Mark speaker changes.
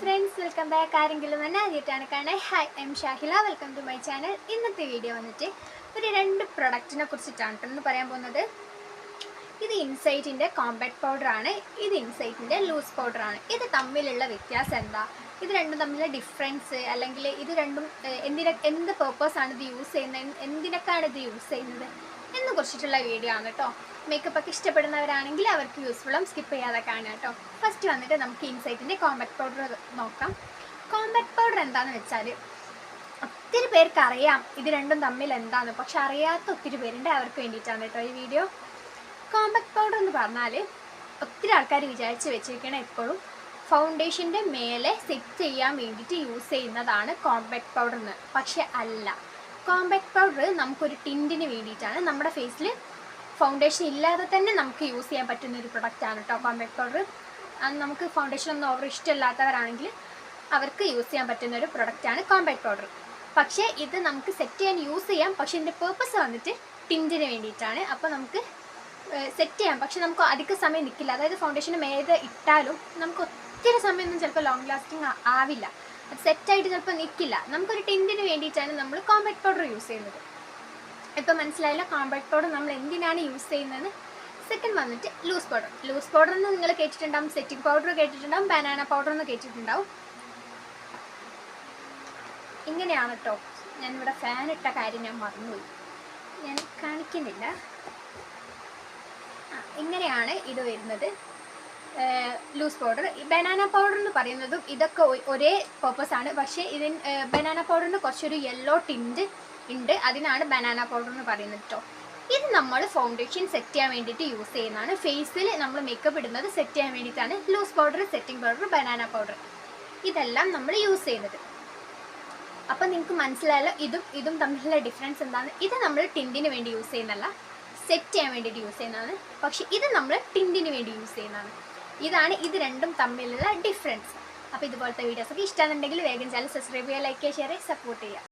Speaker 1: Friends welcome back ആരെങ്കിലും എന്നെ ആദ്യമായിട്ടാണ് കാണേ hi I'm Shahila welcome to my channel ഇന്നത്തെ വീഡിയോ വന്നിട്ട് ഒരു രണ്ട് പ്രൊഡക്റ്റിനെ കുറിച്ചിട്ടാണ് എന്ന് പറയാൻ പോകുന്നത്. ഇത് ഇൻസൈറ്റിന്റെ കോമ്പാക്ട് പൗഡറാണ് ഇത് ഇൻസൈറ്റിന്റെ ലൂസ് പൗഡറാണ് ഇത് തമ്മിലുള്ള വ്യത്യാസം എന്താ? ഇത് രണ്ടും തമ്മിലുള്ള ഡിഫറൻസ് അല്ലെങ്കിൽ ഇത് രണ്ടും എന്തിനെ എന്ത് പേർപ്പസ് ആണ് ഇത് യൂസ് ചെയ്യുന്നത്? എന്ത്- എന്തിനൊക്കെയാണ് ഇത് യൂസ് ചെയ്യുന്നത്? എന്നെ കുറിച്ചിട്ടുള്ള വീഡിയോ ആണ് കേട്ടോ മേക്കപ്പ് ഒക്കെ ഇഷ്ടപ്പെടുന്നവരാണെങ്കിൽ അവർക്ക് യൂസ്ഫുള്ളും സ്കിപ്പ് ചെയ്യാതെ കാണാം കേട്ടോ ഫസ്റ്റ് വന്നിട്ട് നമുക്ക് ഇൻസൈറ്റിന്റെ കോമ്പാക്ട് പൗഡർ നോക്കാം. കോമ്പാക്ട് പൗഡർ എന്താണെന്ന് വെച്ചാൽ ഒത്തിരി പേർക്ക് അറിയാം ഇത് രണ്ടും തമ്മിൽ എന്താണ് പക്ഷെ അറിയാത്ത ഒത്തിരി പേരുണ്ട് അവർക്ക് വേണ്ടിയിട്ടാണ് കേട്ടോ ഈ വീഡിയോ കോമ്പാക്ട് പൗഡർ എന്ന് പറഞ്ഞാൽ ഒത്തിരി ആൾക്കാർ വിചാരിച്ച് വെച്ചിരിക്കണം എപ്പോഴും ഫൗണ്ടേഷന്റെ മേലെ സെറ്റ് ചെയ്യാൻ വേണ്ടിയിട്ട് യൂസ് ചെയ്യുന്നതാണ് കോമ്പാക്ട് പൗഡർ എന്ന്. പക്ഷെ അല്ല. കോമ്പാക്ട് പൗഡർ നമുക്കൊരു ടിന്റിന് വേണ്ടിയിട്ടാണ് നമ്മുടെ ഫേസിൽ ഫൗണ്ടേഷൻ ഇല്ലാതെ തന്നെ നമുക്ക് യൂസ് ചെയ്യാൻ പറ്റുന്ന ഒരു പ്രൊഡക്റ്റാണ് കേട്ടോ കോമ്പാക്ട് പൗഡർ നമുക്ക് ഫൗണ്ടേഷൻ ഒന്നും ഓവർ ഇഷ്ടമില്ലാത്തവരാണെങ്കിൽ അവർക്ക് യൂസ് ചെയ്യാൻ പറ്റുന്ന ഒരു പ്രൊഡക്റ്റാണ് കോമ്പാക്ട് പൗഡർ പക്ഷേ ഇത് നമുക്ക് സെറ്റ് ചെയ്യാൻ യൂസ് ചെയ്യാം. പക്ഷേ ഇതിന്റെ പേർപ്പസ് വന്നിട്ട് ടിന്റിന് വേണ്ടിയിട്ടാണ്. അപ്പോൾ നമുക്ക് സെറ്റ് ചെയ്യാം. പക്ഷെ നമുക്ക് അധിക സമയം നിൽക്കില്ല അതായത് ഫൗണ്ടേഷന് മേലെ ഇട്ടാലും നമുക്ക് ഒത്തിരി സമയമൊന്നും ചിലപ്പോൾ ലോങ് ലാസ്റ്റിംഗ് ആവില്ല. സെറ്റായിട്ട് ചിലപ്പോൾ നിൽക്കില്ല നമുക്കൊരു ടിന്റിന് വേണ്ടിയിട്ടാണ് നമ്മൾ കോമ്പാക്ട് പൗഡർ യൂസ് ചെയ്യുന്നത്. ഇപ്പം മനസ്സിലായില്ല കോമ്പാക്ട് പൗഡർ നമ്മൾ എന്തിനാണ് യൂസ് ചെയ്യുന്നത് സെക്കൻഡ് വന്നിട്ട് ലൂസ് പൗഡർ ലൂസ് പൗഡർ എന്ന് നിങ്ങൾ കേട്ടിട്ടുണ്ടാവും സെറ്റിംഗ് പൗഡർ കേട്ടിട്ടുണ്ടാവും ബനാന പൗഡർ എന്ന് കേട്ടിട്ടുണ്ടാവും. ഇങ്ങനെയാണ് കേട്ടോ ഞാനിവിടെ ഫാൻ ഇട്ട കാര്യം ഞാൻ മറന്നുപോയി. ഞാൻ കാണിക്കുന്നില്ല. ഇങ്ങനെയാണ് ഇത് വരുന്നത്. ലൂസ് പൗഡർ ബനാന പൗഡർ എന്ന് പറയുന്നതും ഇതൊക്കെ ഒരേ പർപ്പസ് ആണ്. പക്ഷേ ഇതിന് ബനാന പൗഡറിന് കുറച്ചൊരു യെല്ലോ ടിന്റ് ഉണ്ട്. അതിനാണ് ബനാന പൗഡർ എന്ന് പറയുന്നത് കേട്ടോ ഇത് നമ്മൾ ഫൗണ്ടേഷൻ സെറ്റ് ചെയ്യാൻ വേണ്ടിയിട്ട് യൂസ് ചെയ്യുന്നതാണ്. ഫേസിൽ നമ്മൾ മേക്കപ്പ് ഇടുന്നത് സെറ്റ് ചെയ്യാൻ വേണ്ടിയിട്ടാണ്. Loose powder setting powder banana powder ഇതെല്ലാം നമ്മൾ യൂസ് ചെയ്യുന്നത്. അപ്പം നിങ്ങൾക്ക് മനസ്സിലായല്ലോ ഇതും ഇതും തമ്മിലുള്ള ഡിഫറൻസ് എന്താണ്. ഇത് നമ്മൾ ടിന്റിന് വേണ്ടി യൂസ് ചെയ്യുന്നതല്ല സെറ്റ് ചെയ്യാൻ വേണ്ടിയിട്ട് യൂസ് ചെയ്യുന്നതാണ്. പക്ഷേ ഇത് നമ്മൾ ടിന്റിന് വേണ്ടി യൂസ് ചെയ്യുന്നതാണ്. ഇതാണ് ഇത് രണ്ടും തമ്മിലുള്ള ഡിഫറൻസ് അപ്പോൾ ഇതുപോലത്തെ വീഡിയോസ് വീഡിയോസൊക്കെ ഇഷ്ടമാണെന്നുണ്ടെങ്കിൽ വേഗം ചാനൽ സബ്സ്ക്രൈബ് ചെയ്യുക ലൈക്ക് ചെയ്യുക ഷെയർ ചെയ്യുക സപ്പോർട്ട് ചെയ്യുക.